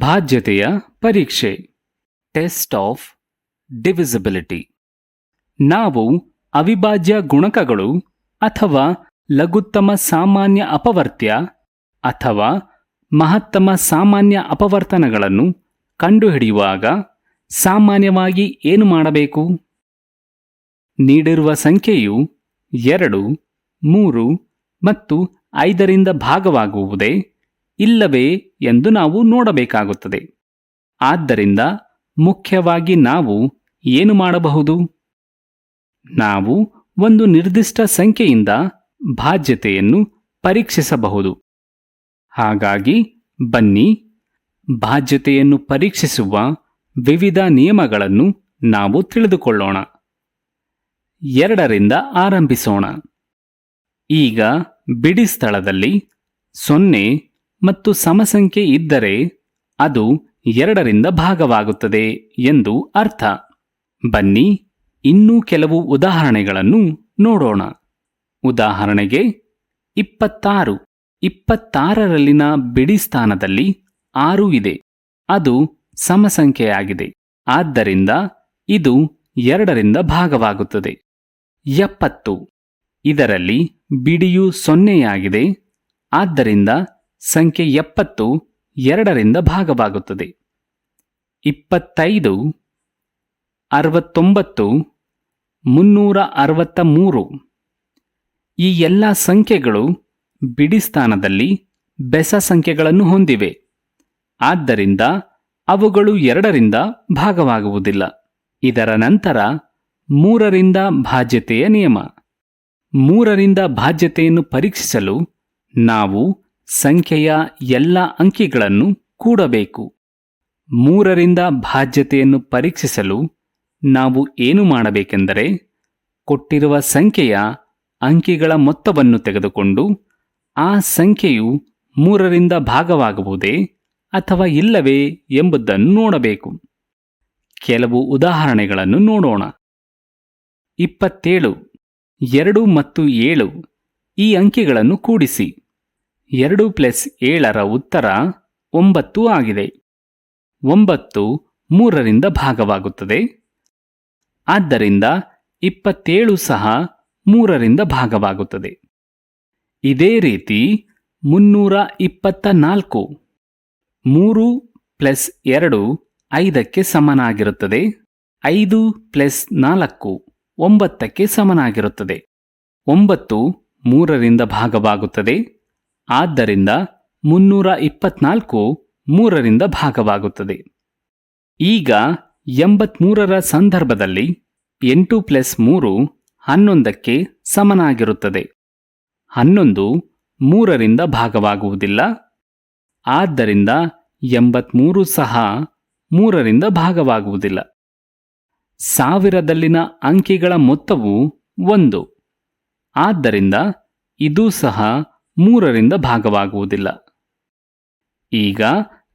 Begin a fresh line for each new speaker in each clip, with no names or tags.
ಭಾಜ್ಯತೆಯ ಪರೀಕ್ಷೆ. Test of divisibility ನಾವು ಅವಿಭಾಜ್ಯ ಗುಣಕಗಳು ಅಥವಾ ಲಘುತ್ತಮ ಸಾಮಾನ್ಯ ಅಪವರ್ತ್ಯ ಅಥವಾ ಮಹತ್ತಮ ಸಾಮಾನ್ಯ ಅಪವರ್ತನಗಳನ್ನು ಕಂಡುಹಿಡಿಯುವಾಗ ಸಾಮಾನ್ಯವಾಗಿ ಏನು ಮಾಡಬೇಕು? ನೀಡಿರುವ ಸಂಖ್ಯೆಯು ಎರಡು, ಮೂರು ಮತ್ತು ಐದರಿಂದ ಭಾಗವಾಗುವುದೇ ಇಲ್ಲವೇ ಎಂದು ನಾವು ನೋಡಬೇಕಾಗುತ್ತದೆ. ಆದ್ದರಿಂದ ಮುಖ್ಯವಾಗಿ ನಾವು ಏನು ಮಾಡಬಹುದು? ನಾವು ಒಂದು ನಿರ್ದಿಷ್ಟ ಸಂಖ್ಯೆಯಿಂದ ಬಾಧ್ಯತೆಯನ್ನು ಪರೀಕ್ಷಿಸಬಹುದು. ಹಾಗಾಗಿ ಬನ್ನಿ, ಬಾಧ್ಯತೆಯನ್ನು ಪರೀಕ್ಷಿಸುವ ವಿವಿಧ ನಿಯಮಗಳನ್ನು ನಾವು ತಿಳಿದುಕೊಳ್ಳೋಣ. ಎರಡರಿಂದ ಆರಂಭಿಸೋಣ. ಈಗ ಬಿಡಿ ಸ್ಥಳದಲ್ಲಿ ಸೊನ್ನೆ ಮತ್ತು ಸಮಸಂಖ್ಯೆ ಇದ್ದರೆ ಅದು ಎರಡರಿಂದ ಭಾಗವಾಗುತ್ತದೆ ಎಂದು ಅರ್ಥ. ಬನ್ನಿ ಇನ್ನೂ ಕೆಲವು ಉದಾಹರಣೆಗಳನ್ನು ನೋಡೋಣ. ಉದಾಹರಣೆಗೆ ಇಪ್ಪತ್ತಾರು. ಇಪ್ಪತ್ತಾರರಲ್ಲಿನ ಬಿಡಿ ಸ್ಥಾನದಲ್ಲಿ ಆರು ಇದೆ. ಅದು ಸಮಸಂಖ್ಯೆಯಾಗಿದೆ. ಆದ್ದರಿಂದ ಇದು ಎರಡರಿಂದ ಭಾಗವಾಗುತ್ತದೆ. ಎಪ್ಪತ್ತು. ಇದರಲ್ಲಿ ಬಿಡಿಯು ಸೊನ್ನೆಯಾಗಿದೆ. ಆದ್ದರಿಂದ ಸಂಖ್ಯೆ ಎಪ್ಪತ್ತು ಎರಡರಿಂದ ಭಾಗವಾಗುತ್ತದೆ. ಇಪ್ಪತ್ತೈದು, ಅರವತ್ತೊಂಬತ್ತು, ಮುನ್ನೂರ ಅರವತ್ತ ಮೂರು ಈ ಎಲ್ಲ ಸಂಖ್ಯೆಗಳು ಬಿಡಿಸ್ಥಾನದಲ್ಲಿ ಬೆಸ ಸಂಖ್ಯೆಗಳನ್ನು ಹೊಂದಿವೆ. ಆದ್ದರಿಂದ ಅವುಗಳು ಎರಡರಿಂದ ಭಾಗವಾಗುವುದಿಲ್ಲ. ಇದರ ನಂತರ ಮೂರರಿಂದ ಭಾಜ್ಯತೆಯ ನಿಯಮ. ಮೂರರಿಂದ ಭಾಜ್ಯತೆಯನ್ನು ಪರೀಕ್ಷಿಸಲು ನಾವು ಸಂಖ್ಯೆಯ ಎಲ್ಲ ಅಂಕಿಗಳನ್ನು ಕೂಡಬೇಕು. ಮೂರರಿಂದ ಭಾಜ್ಯತೆಯನ್ನು ಪರೀಕ್ಷಿಸಲು ನಾವು ಏನು ಮಾಡಬೇಕೆಂದರೆ, ಕೊಟ್ಟಿರುವ ಸಂಖ್ಯೆಯ ಅಂಕಿಗಳ ಮೊತ್ತವನ್ನು ತೆಗೆದುಕೊಂಡು ಆ ಸಂಖ್ಯೆಯು ಮೂರರಿಂದ ಭಾಗವಾಗುವುದೇ ಅಥವಾ ಇಲ್ಲವೇ ಎಂಬುದನ್ನು ನೋಡಬೇಕು. ಕೆಲವು ಉದಾಹರಣೆಗಳನ್ನು ನೋಡೋಣ. ಇಪ್ಪತ್ತೇಳು, ಎರಡು ಮತ್ತು ಏಳು ಈ ಅಂಕಿಗಳನ್ನು ಕೂಡಿಸಿ. ಎರಡು ಪ್ಲಸ್ ಏಳರ ಉತ್ತರ ಒಂಬತ್ತು ಆಗಿದೆ. ಒಂಬತ್ತು ಮೂರರಿಂದ ಭಾಗವಾಗುತ್ತದೆ. ಆದ್ದರಿಂದ ಇಪ್ಪತ್ತೇಳು ಸಹ ಮೂರರಿಂದ ಭಾಗವಾಗುತ್ತದೆ. ಇದೇ ರೀತಿ ಮುನ್ನೂರ ಇಪ್ಪತ್ತ ನಾಲ್ಕು ಮೂರು ಪ್ಲಸ್ ಎರಡು ಐದಕ್ಕೆ ಸಮನಾಗಿರುತ್ತದೆ. ಐದು ಪ್ಲಸ್ ನಾಲ್ಕು ಒಂಬತ್ತಕ್ಕೆ ಸಮನಾಗಿರುತ್ತದೆ. ಒಂಬತ್ತು ಮೂರರಿಂದ ಭಾಗವಾಗುತ್ತದೆ. ಆದ್ದರಿಂದ ಮುನ್ನೂರ ಇಪ್ಪತ್ನಾಲ್ಕು ಮೂರರಿಂದ ಭಾಗವಾಗುತ್ತದೆ. ಈಗ ಎಂಬತ್ಮೂರರ ಸಂದರ್ಭದಲ್ಲಿ ಎಂಟು ಪ್ಲಸ್ ಮೂರು ಹನ್ನೊಂದಕ್ಕೆ ಸಮನಾಗಿರುತ್ತದೆ. ಹನ್ನೊಂದು ಮೂರರಿಂದ ಭಾಗವಾಗುವುದಿಲ್ಲ. ಆದ್ದರಿಂದ ಎಂಬತ್ಮೂರು ಸಹ ಮೂರರಿಂದ ಭಾಗವಾಗುವುದಿಲ್ಲ. ಸಾವಿರದಲ್ಲಿನ ಅಂಕಿಗಳ ಮೊತ್ತವು ಒಂದು. ಆದ್ದರಿಂದ ಇದೂ ಸಹ ಮೂರರಿಂದ ಭಾಗವಾಗುವುದಿಲ್ಲ. ಈಗ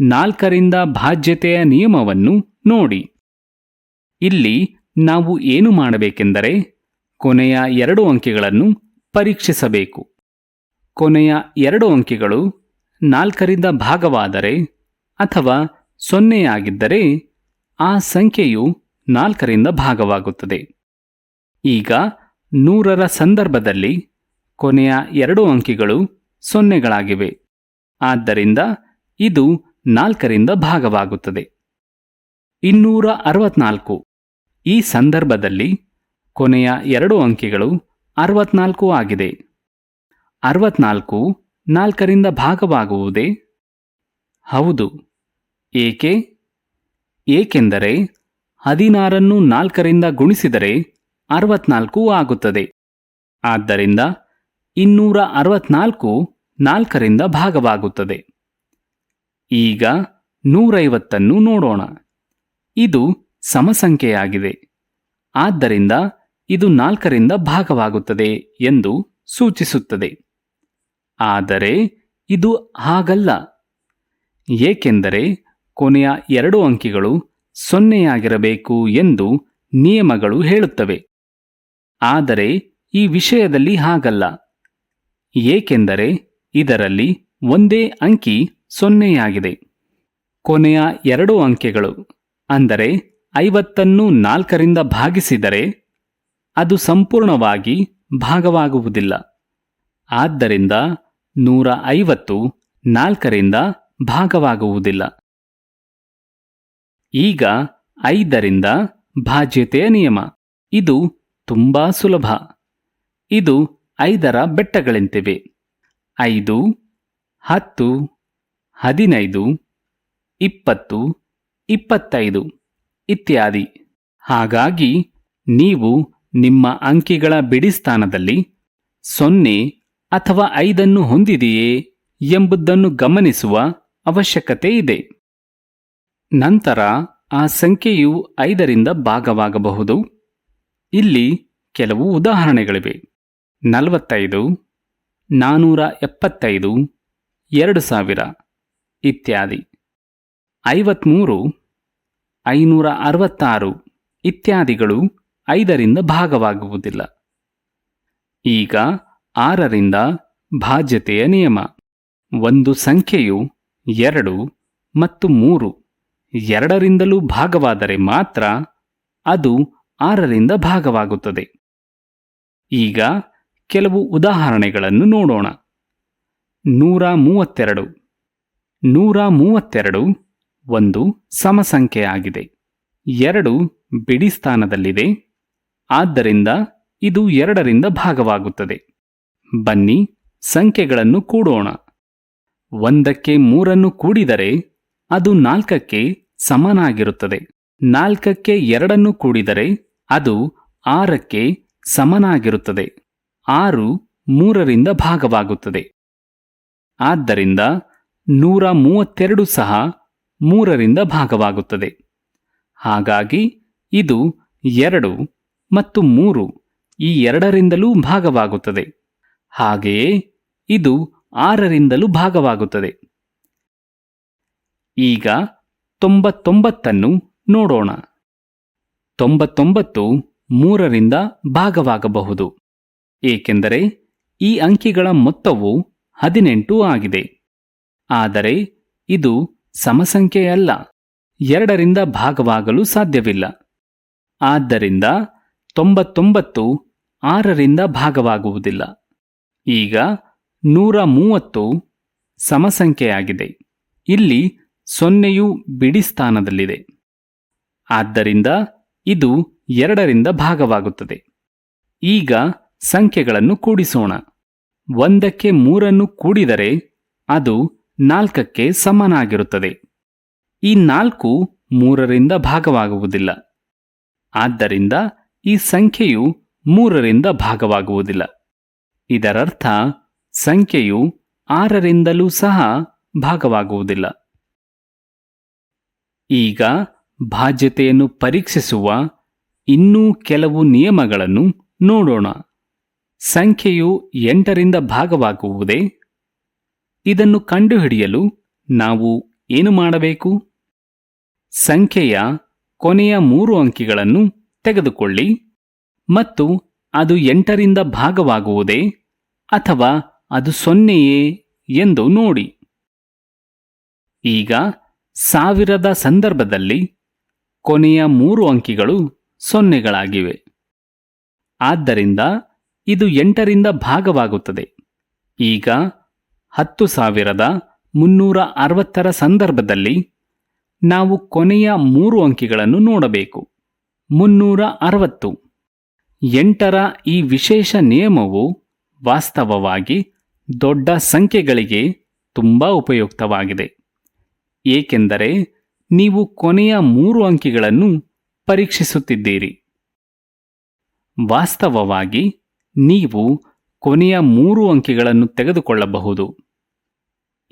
ನಾಲ್ಕರಿಂದ ಭಾಜ್ಯತೆಯ ನಿಯಮವನ್ನು ನೋಡಿ. ಇಲ್ಲಿ ನಾವು ಏನು ಮಾಡಬೇಕೆಂದರೆ ಕೊನೆಯ ಎರಡು ಅಂಕಿಗಳನ್ನು ಪರೀಕ್ಷಿಸಬೇಕು. ಕೊನೆಯ ಎರಡು ಅಂಕಿಗಳು ನಾಲ್ಕರಿಂದ ಭಾಗವಾದರೆ ಅಥವಾ ಸೊನ್ನೆಯಾಗಿದ್ದರೆ ಆ ಸಂಖ್ಯೆಯು ನಾಲ್ಕರಿಂದ ಭಾಗವಾಗುತ್ತದೆ. ಈಗ ನೂರರ ಸಂದರ್ಭದಲ್ಲಿ ಕೊನೆಯ ಎರಡು ಅಂಕಿಗಳು ಸೊನ್ನೆಗಳಾಗಿವೆ. ಆದ್ದರಿಂದ ಇದು ನಾಲ್ಕರಿಂದ ಭಾಗವಾಗುತ್ತದೆ. ಇನ್ನೂರ ಅರವತ್ನಾಲ್ಕು ಈ ಸಂದರ್ಭದಲ್ಲಿ ಕೊನೆಯ ಎರಡು ಅಂಕಿಗಳು ಅರವತ್ನಾಲ್ಕು ಆಗಿದೆ. ಅರವತ್ನಾಲ್ಕು ನಾಲ್ಕರಿಂದ ಭಾಗವಾಗುವುದೇ? ಹೌದು. ಏಕೆ? ಏಕೆಂದರೆ ಹದಿನಾರನ್ನು ನಾಲ್ಕರಿಂದ ಗುಣಿಸಿದರೆ ಅರವತ್ನಾಲ್ಕು ಆಗುತ್ತದೆ. ಆದ್ದರಿಂದ ಇನ್ನೂರ ಅರವತ್ನಾಲ್ಕು ನಾಲ್ಕರಿಂದ ಭಾಗವಾಗುತ್ತದೆ. ಈಗ ನೂರೈವತ್ತನ್ನು ನೋಡೋಣ. ಇದು ಸಮಸಂಖ್ಯೆಯಾಗಿದೆ. ಆದ್ದರಿಂದ ಇದು ನಾಲ್ಕರಿಂದ ಭಾಗವಾಗುತ್ತದೆ ಎಂದು ಸೂಚಿಸುತ್ತದೆ. ಆದರೆ ಇದು ಹಾಗಲ್ಲ. ಏಕೆಂದರೆ ಕೊನೆಯ ಎರಡು ಅಂಕಿಗಳು ಸೊನ್ನೆಯಾಗಿರಬೇಕು ಎಂದು ನಿಯಮಗಳು ಹೇಳುತ್ತವೆ. ಆದರೆ ಈ ವಿಷಯದಲ್ಲಿ ಹಾಗಲ್ಲ. ಏಕೆಂದರೆ ಇದರಲ್ಲಿ ಒಂದೇ ಅಂಕಿ ಸೊನ್ನೆಯಾಗಿದೆ. ಕೊನೆಯ ಎರಡು ಅಂಕೆಗಳು, ಅಂದರೆ ಐವತ್ತನ್ನು ನಾಲ್ಕರಿಂದ ಭಾಗಿಸಿದರೆ ಅದು ಸಂಪೂರ್ಣವಾಗಿ ಭಾಗವಾಗುವುದಿಲ್ಲ. ಆದ್ದರಿಂದ ನೂರ ಐವತ್ತು ನಾಲ್ಕರಿಂದ ಭಾಗವಾಗುವುದಿಲ್ಲ. ಈಗ ಐದರಿಂದ ಭಾಜ್ಯತೆಯ ನಿಯಮ. ಇದು ತುಂಬಾ ಸುಲಭ. ಇದು ಐದರ ಬೆಟ್ಟಗಳೆಂತಿವೆ. ಐದು, ಹತ್ತು, ಹದಿನೈದು, ಇಪ್ಪತ್ತು, ಇಪ್ಪತ್ತೈದು ಇತ್ಯಾದಿ. ಹಾಗಾಗಿ ನೀವು ನಿಮ್ಮ ಅಂಕಿಗಳ ಬಿಡಿಸ್ಥಾನದಲ್ಲಿ ಸೊನ್ನೆ ಅಥವಾ ಐದನ್ನು ಹೊಂದಿದೆಯೇ ಎಂಬುದನ್ನು ಗಮನಿಸುವ ಅವಶ್ಯಕತೆ ಇದೆ. ನಂತರ ಆ ಸಂಖ್ಯೆಯು ಐದರಿಂದ ಭಾಗವಾಗಬಹುದು. ಇಲ್ಲಿ ಕೆಲವು ಉದಾಹರಣೆಗಳಿವೆ. ನಲವತ್ತೈದು ನಾನ್ನೂರ ಎಪ್ಪತ್ತೈದು, ಎರಡು ಸಾವಿರ ಇತ್ಯಾದಿ. ಐವತ್ಮೂರು, ಐನೂರ ಅರವತ್ತಾರು ಇತ್ಯಾದಿಗಳು ಐದರಿಂದ ಭಾಗವಾಗುವುದಿಲ್ಲ. ಈಗ ಆರರಿಂದ ಭಾಜ್ಯತೆಯ ನಿಯಮ. ಒಂದು ಸಂಖ್ಯೆಯು ಎರಡು ಮತ್ತು ಮೂರು ಎರಡರಿಂದಲೂ ಭಾಗವಾದರೆ ಮಾತ್ರ ಅದು ಆರರಿಂದ ಭಾಗವಾಗುತ್ತದೆ. ಈಗ ಕೆಲವು ಉದಾಹರಣೆಗಳನ್ನು ನೋಡೋಣ. ನೂರ ಮೂವತ್ತೆರಡು ನೂರ ಮೂವತ್ತೆರಡು ಒಂದು ಸಮಸಂಖ್ಯೆಯಾಗಿದೆ. ಎರಡು ಬಿಡಿ ಸ್ಥಾನದಲ್ಲಿದೆ. ಆದ್ದರಿಂದ ಇದು ಎರಡರಿಂದ ಭಾಗವಾಗುತ್ತದೆ. ಬನ್ನಿ ಸಂಖ್ಯೆಗಳನ್ನು ಕೂಡೋಣ. ಒಂದಕ್ಕೆ ಮೂರನ್ನು ಕೂಡಿದರೆ ಅದು ನಾಲ್ಕಕ್ಕೆ ಸಮನಾಗಿರುತ್ತದೆ. ನಾಲ್ಕಕ್ಕೆ ಎರಡನ್ನು ಕೂಡಿದರೆ ಅದು ಆರಕ್ಕೆ ಸಮನಾಗಿರುತ್ತದೆ. ಆರು ಮೂರರಿಂದ ಭಾಗವಾಗುತ್ತದೆ. ಆದ್ದರಿಂದ ನೂರ ಮೂವತ್ತೆರಡು ಸಹ ಮೂರರಿಂದ ಭಾಗವಾಗುತ್ತದೆ. ಹಾಗಾಗಿ ಇದು ಎರಡು ಮತ್ತು ಮೂರು ಈ ಎರಡರಿಂದಲೂ ಭಾಗವಾಗುತ್ತದೆ. ಹಾಗೆಯೇ ಇದು ಆರರಿಂದಲೂ ಭಾಗವಾಗುತ್ತದೆ. ಈಗ ತೊಂಬತ್ತೊಂಬತ್ತನ್ನು ನೋಡೋಣ. ತೊಂಬತ್ತೊಂಬತ್ತು ಮೂರರಿಂದ ಭಾಗವಾಗಬಹುದು. ಏಕೆಂದರೆ ಈ ಅಂಕಿಗಳ ಮೊತ್ತವು ಹದಿನೆಂಟು ಆಗಿದೆ. ಆದರೆ ಇದು ಸಮಸಂಖ್ಯೆಯಲ್ಲ. ಎರಡರಿಂದ ಭಾಗವಾಗಲು ಸಾಧ್ಯವಿಲ್ಲ. ಆದ್ದರಿಂದ ತೊಂಬತ್ತೊಂಬತ್ತು ಆರರಿಂದ ಭಾಗವಾಗುವುದಿಲ್ಲ. ಈಗ ನೂರ ಮೂವತ್ತು ಸಮಸಂಖ್ಯೆಯಾಗಿದೆ. ಇಲ್ಲಿ ಸೊನ್ನೆಯು ಬಿಡಿ ಸ್ಥಾನದಲ್ಲಿದೆ. ಆದ್ದರಿಂದ ಇದು ಎರಡರಿಂದ ಭಾಗವಾಗುತ್ತದೆ. ಈಗ ಸಂಖ್ಯೆಗಳನ್ನು ಕೂಡಿಸೋಣ. ಒಂದಕ್ಕೆ ಮೂರನ್ನು ಕೂಡಿದರೆ ಅದು ನಾಲ್ಕಕ್ಕೆ ಸಮನಾಗಿರುತ್ತದೆ. ಈ ನಾಲ್ಕು ಮೂರರಿಂದ ಭಾಗವಾಗುವುದಿಲ್ಲ. ಆದ್ದರಿಂದ ಈ ಸಂಖ್ಯೆಯು ಮೂರರಿಂದ ಭಾಗವಾಗುವುದಿಲ್ಲ. ಇದರರ್ಥ, ಸಂಖ್ಯೆಯು ಆರರಿಂದಲೂ ಸಹ ಭಾಗವಾಗುವುದಿಲ್ಲ. ಈಗ ಭಾಜ್ಯತೆಯನ್ನು ಪರೀಕ್ಷಿಸುವ ಇನ್ನೂ ಕೆಲವು ನಿಯಮಗಳನ್ನು ನೋಡೋಣ. ಸಂಖ್ಯೆಯು ಎಂಟರಿಂದ ಭಾಗವಾಗುವುದೇ? ಇದನ್ನು ಕಂಡುಹಿಡಿಯಲು ನಾವು ಏನು ಮಾಡಬೇಕು? ಸಂಖ್ಯೆಯ ಕೊನೆಯ ಮೂರು ಅಂಕಿಗಳನ್ನು ತೆಗೆದುಕೊಳ್ಳಿ. ಮತ್ತು ಅದು ಎಂಟರಿಂದ ಭಾಗವಾಗುವುದೇ ಅಥವಾ ಅದು ಸೊನ್ನೆಯೇ ಎಂದು ನೋಡಿ. ಈಗ ಸಾವಿರದ ಸಂದರ್ಭದಲ್ಲಿ ಕೊನೆಯ ಮೂರು ಅಂಕಿಗಳು ಸೊನ್ನೆಗಳಾಗಿವೆ. ಆದ್ದರಿಂದ ಇದು ಎಂಟರಿಂದ ಭಾಗವಾಗುತ್ತದೆ. ಈಗ ಹತ್ತು ಸಾವಿರದ ಮುನ್ನೂರ ಅರವತ್ತರ ಸಂದರ್ಭದಲ್ಲಿ ನಾವು ಕೊನೆಯ ಮೂರು ಅಂಕಿಗಳನ್ನು ನೋಡಬೇಕು. ಮುನ್ನೂರ ಅರವತ್ತು. ಎಂಟರ ಈ ವಿಶೇಷ ನಿಯಮವು ವಾಸ್ತವವಾಗಿ ದೊಡ್ಡ ಸಂಖ್ಯೆಗಳಿಗೆ ತುಂಬ ಉಪಯುಕ್ತವಾಗಿದೆ. ಏಕೆಂದರೆ ನೀವು ಕೊನೆಯ ಮೂರು ಅಂಕಿಗಳನ್ನು ಪರೀಕ್ಷಿಸುತ್ತಿದ್ದೀರಿ. ವಾಸ್ತವವಾಗಿ ನೀವು ಕೊನೆಯ ಮೂರು ಅಂಕಿಗಳನ್ನು ತೆಗೆದುಕೊಳ್ಳಬಹುದು.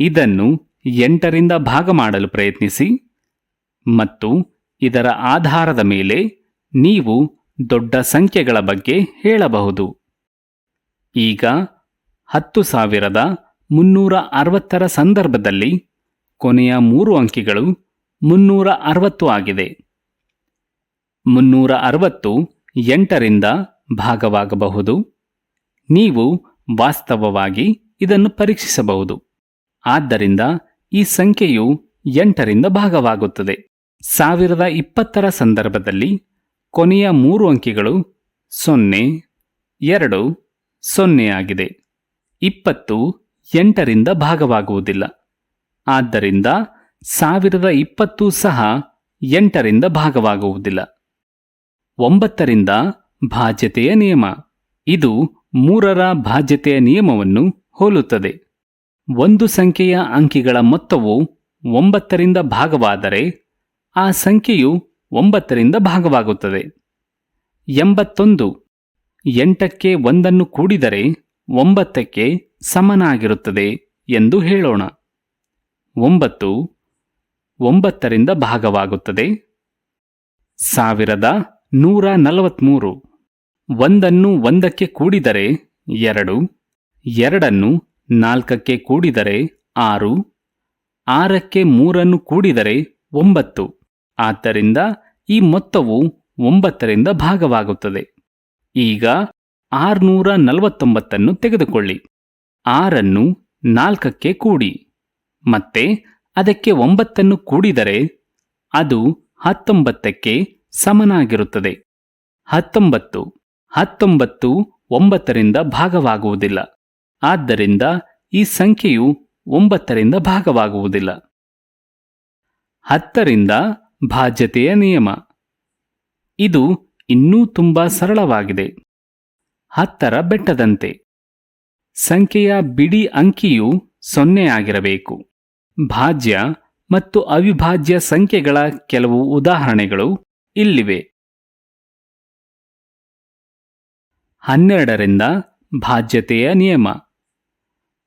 ಇದನ್ನು ಎಂಟರಿಂದ ಭಾಗ ಮಾಡಲು ಪ್ರಯತ್ನಿಸಿ ಮತ್ತು ಇದರ ಆಧಾರದ ಮೇಲೆ ನೀವು ದೊಡ್ಡ ಸಂಖ್ಯೆಗಳ ಬಗ್ಗೆ ಹೇಳಬಹುದು. ಈಗ ಹತ್ತು ಸಾವಿರದ ಮುನ್ನೂರ ಅರವತ್ತರ ಸಂದರ್ಭದಲ್ಲಿ ಕೊನೆಯ ಮೂರು ಅಂಕಿಗಳು ಮುನ್ನೂರ ಅರವತ್ತು ಆಗಿದೆ. ಮುನ್ನೂರ ಅರವತ್ತು ಎಂಟರಿಂದ ಭಾಗವಾಗಬಹುದು. ನೀವು ವಾಸ್ತವವಾಗಿ ಇದನ್ನು ಪರೀಕ್ಷಿಸಬಹುದು. ಆದ್ದರಿಂದ ಈ ಸಂಖ್ಯೆಯು ಎಂಟರಿಂದ ಭಾಗವಾಗುತ್ತದೆ. ಸಾವಿರದ ಇಪ್ಪತ್ತರ ಸಂದರ್ಭದಲ್ಲಿ ಕೊನೆಯ ಮೂರು ಅಂಕಿಗಳು ಸೊನ್ನೆ, ಎರಡು, ಸೊನ್ನೆ ಆಗಿದೆ. ಇಪ್ಪತ್ತು ಎಂಟರಿಂದ ಭಾಗವಾಗುವುದಿಲ್ಲ. ಆದ್ದರಿಂದ ಸಾವಿರದ ಇಪ್ಪತ್ತು ಸಹ ಎಂಟರಿಂದ ಭಾಗವಾಗುವುದಿಲ್ಲ. ಒಂಬತ್ತರಿಂದ ಭಾಜ್ಯತೆಯ ನಿಯಮ. ಇದು ಮೂರರ ಬಾಧ್ಯತೆಯ ನಿಯಮವನ್ನು ಹೋಲುತ್ತದೆ. ಒಂದು ಸಂಖ್ಯೆಯ ಅಂಕಿಗಳ ಮೊತ್ತವು ಒಂಬತ್ತರಿಂದ ಭಾಗವಾದರೆ ಆ ಸಂಖ್ಯೆಯು ಒಂಬತ್ತರಿಂದ ಭಾಗವಾಗುತ್ತದೆ. ಎಂಬತ್ತೊಂದು ಎಂಟಕ್ಕೆ ಒಂದನ್ನು ಕೂಡಿದರೆ ಒಂಬತ್ತಕ್ಕೆ ಸಮನಾಗಿರುತ್ತದೆ ಎಂದು ಹೇಳೋಣ. ಒಂಬತ್ತು ಒಂಬತ್ತರಿಂದ ಭಾಗವಾಗುತ್ತದೆ. ಸಾವಿರದ ನೂರ ನಲವತ್ಮೂರು ಒಂದನ್ನು ಒಂದಕ್ಕೆ ಕೂಡಿದರೆ ಎರಡು, ಎರಡನ್ನು ನಾಲ್ಕಕ್ಕೆ ಕೂಡಿದರೆ ಆರು, ಆರಕ್ಕೆ ಮೂರನ್ನು ಕೂಡಿದರೆ ಒಂಬತ್ತು. ಆದ್ದರಿಂದ ಈ ಮೊತ್ತವು ಒಂಬತ್ತರಿಂದ ಭಾಗವಾಗುತ್ತದೆ. ಈಗ ಆರುನೂರ ನಲವತ್ತೊಂಬತ್ತನ್ನು ತೆಗೆದುಕೊಳ್ಳಿ. ಆರನ್ನು ನಾಲ್ಕಕ್ಕೆ ಕೂಡಿ. ಮತ್ತೆ ಅದಕ್ಕೆ ಒಂಬತ್ತನ್ನು ಕೂಡಿದರೆ ಅದು ಹತ್ತೊಂಬತ್ತಕ್ಕೆ ಸಮನಾಗಿರುತ್ತದೆ. ಹತ್ತೊಂಬತ್ತು. ಹತ್ತೊಂಬತ್ತು ಒಂಬತ್ತರಿಂದ ಭಾಗವಾಗುವುದಿಲ್ಲ. ಆದ್ದರಿಂದ ಈ ಸಂಖ್ಯೆಯು ಒಂಬತ್ತರಿಂದ ಭಾಗವಾಗುವುದಿಲ್ಲ. ಹತ್ತರಿಂದ ಭಾಜ್ಯತೆಯ ನಿಯಮ. ಇದು ಇನ್ನೂ ತುಂಬಾ ಸರಳವಾಗಿದೆ. ಹತ್ತರ ಬೆಟ್ಟದಂತೆ. ಸಂಖ್ಯೆಯ ಬಿಡಿ ಅಂಕಿಯು ಸೊನ್ನೆ ಆಗಿರಬೇಕು. ಭಾಜ್ಯ ಮತ್ತು ಅವಿಭಾಜ್ಯ ಸಂಖ್ಯೆಗಳ ಕೆಲವು ಉದಾಹರಣೆಗಳು ಇಲ್ಲಿವೆ. ಹನ್ನೆರಡರಿಂದ ಭಾಜ್ಯತೆಯ ನಿಯಮ.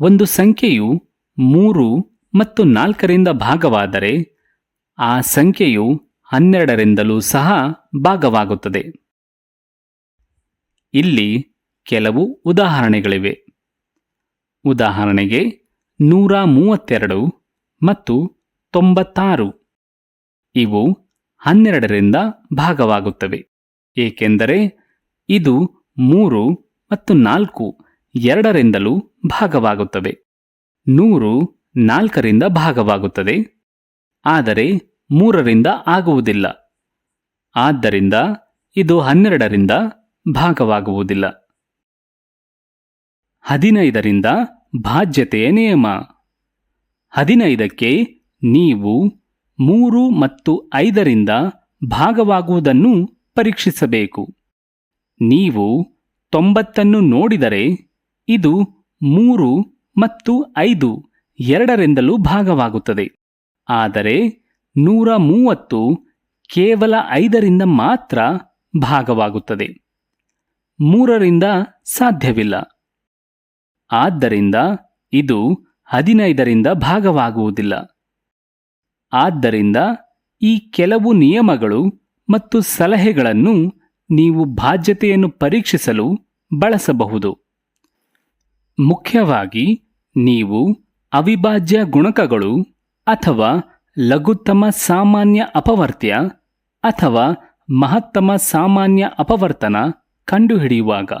ಒಂದು ಸಂಖ್ಯೆಯು ಮೂರು ಮತ್ತು ನಾಲ್ಕರಿಂದ ಭಾಗವಾದರೆ ಆ ಸಂಖ್ಯೆಯು ಹನ್ನೆರಡರಿಂದಲೂ ಸಹ ಭಾಗವಾಗುತ್ತದೆ. ಇಲ್ಲಿ ಕೆಲವು ಉದಾಹರಣೆಗಳಿವೆ. ಉದಾಹರಣೆಗೆ ನೂರ ಮೂವತ್ತೆರಡು ಮತ್ತು ತೊಂಬತ್ತಾರು. ಇವು ಹನ್ನೆರಡರಿಂದ ಭಾಗವಾಗುತ್ತವೆ. ಏಕೆಂದರೆ ಇದು ಮೂರು ಮತ್ತು ನಾಲ್ಕು ಎರಡರಿಂದಲೂ ಭಾಗವಾಗುತ್ತವೆ ನೂರು ನಾಲ್ಕರಿಂದ ಭಾಗವಾಗುತ್ತದೆ. ಆದರೆ ಮೂರರಿಂದ ಆಗುವುದಿಲ್ಲ. ಆದ್ದರಿಂದ ಇದು ಹನ್ನೆರಡರಿಂದ ಭಾಗವಾಗುವುದಿಲ್ಲ. ಹದಿನೈದರಿಂದ ಭಾಜ್ಯತೆಯ ನಿಯಮ. ಹದಿನೈದಕ್ಕೆ ನೀವು ಮೂರು ಮತ್ತು ಐದರಿಂದ ಭಾಗವಾಗುವುದನ್ನು ಪರೀಕ್ಷಿಸಬೇಕು. ನೀವು ತೊಂಬತ್ತನ್ನು ನೋಡಿದರೆ ಇದು ಮೂರು ಮತ್ತು ಐದು ಎರಡರಿಂದಲೂ ಭಾಗವಾಗುತ್ತದೆ. ಆದರೆ ನೂರ ಮೂವತ್ತು ಕೇವಲ ಐದರಿಂದ ಮಾತ್ರ ಭಾಗವಾಗುತ್ತದೆ. ಮೂರರಿಂದ ಸಾಧ್ಯವಿಲ್ಲ. ಆದ್ದರಿಂದ ಇದು ಹದಿನೈದರಿಂದ ಭಾಗವಾಗುವುದಿಲ್ಲ. ಆದ್ದರಿಂದ ಈ ಕೆಲವು ನಿಯಮಗಳು ಮತ್ತು ಸಲಹೆಗಳನ್ನು ನೀವು ಬಾಧ್ಯತೆಯನ್ನು ಪರೀಕ್ಷಿಸಲು ಬಳಸಬಹುದು. ಮುಖ್ಯವಾಗಿ, ನೀವು ಅವಿಭಾಜ್ಯ ಗುಣಕಗಳು ಅಥವಾ ಲಘುತ್ತಮ ಸಾಮಾನ್ಯ ಅಪವರ್ತ್ಯ ಅಥವಾ ಮಹತ್ತಮ ಸಾಮಾನ್ಯ ಅಪವರ್ತನ ಕಂಡುಹಿಡಿಯುವಾಗ.